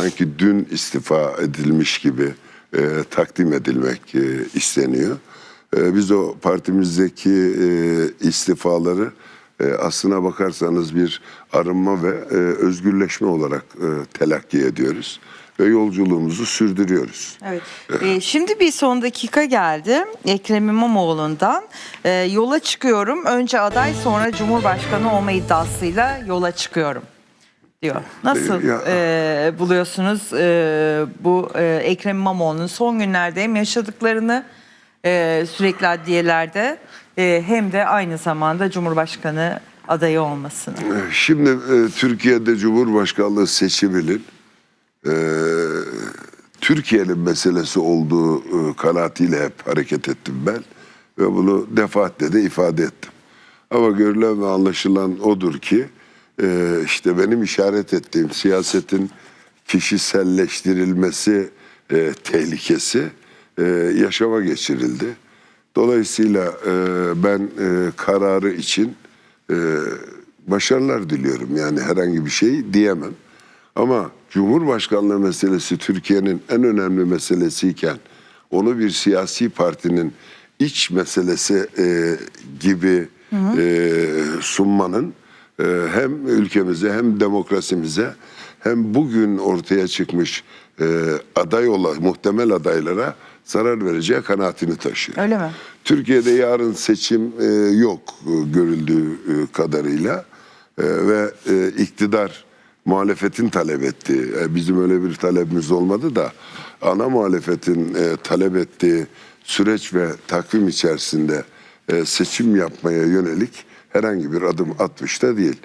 sanki dün istifa edilmiş gibi e, takdim edilmek e, isteniyor. E, biz o partimizdeki e, istifaları e, aslına bakarsanız bir arınma ve e, özgürleşme olarak e, telakki ediyoruz ve yolculuğumuzu sürdürüyoruz. Evet. Ee, şimdi bir son dakika geldi. Ekrem İmamoğlu'ndan. Ee, yola çıkıyorum. Önce aday sonra Cumhurbaşkanı olma iddiasıyla yola çıkıyorum diyor. Nasıl ya- e, buluyorsunuz e, bu e, Ekrem İmamoğlu'nun son günlerde hem yaşadıklarını e, sürekli adliyelerde e, hem de aynı zamanda Cumhurbaşkanı adayı olmasını? Şimdi e, Türkiye'de Cumhurbaşkanlığı seçiminin e, Türkiye'nin meselesi olduğu e, kanaatiyle hep hareket ettim ben ve bunu defaatle de ifade ettim. Ama görülen ve anlaşılan odur ki e, işte benim işaret ettiğim siyasetin kişiselleştirilmesi e, tehlikesi e, yaşama geçirildi. Dolayısıyla e, ben e, kararı için e, başarılar diliyorum. Yani herhangi bir şey diyemem. Ama Cumhurbaşkanlığı meselesi Türkiye'nin en önemli meselesiyken onu bir siyasi partinin iç meselesi e, gibi e, sunmanın e, hem ülkemize hem demokrasimize hem bugün ortaya çıkmış e, aday olan muhtemel adaylara zarar vereceği kanaatini taşıyor. Öyle mi? Türkiye'de yarın seçim e, yok e, görüldüğü kadarıyla ve iktidar muhalefetin talep ettiği, bizim öyle bir talebimiz olmadı da ana muhalefetin talep ettiği süreç ve takvim içerisinde seçim yapmaya yönelik herhangi bir adım atmış da değil.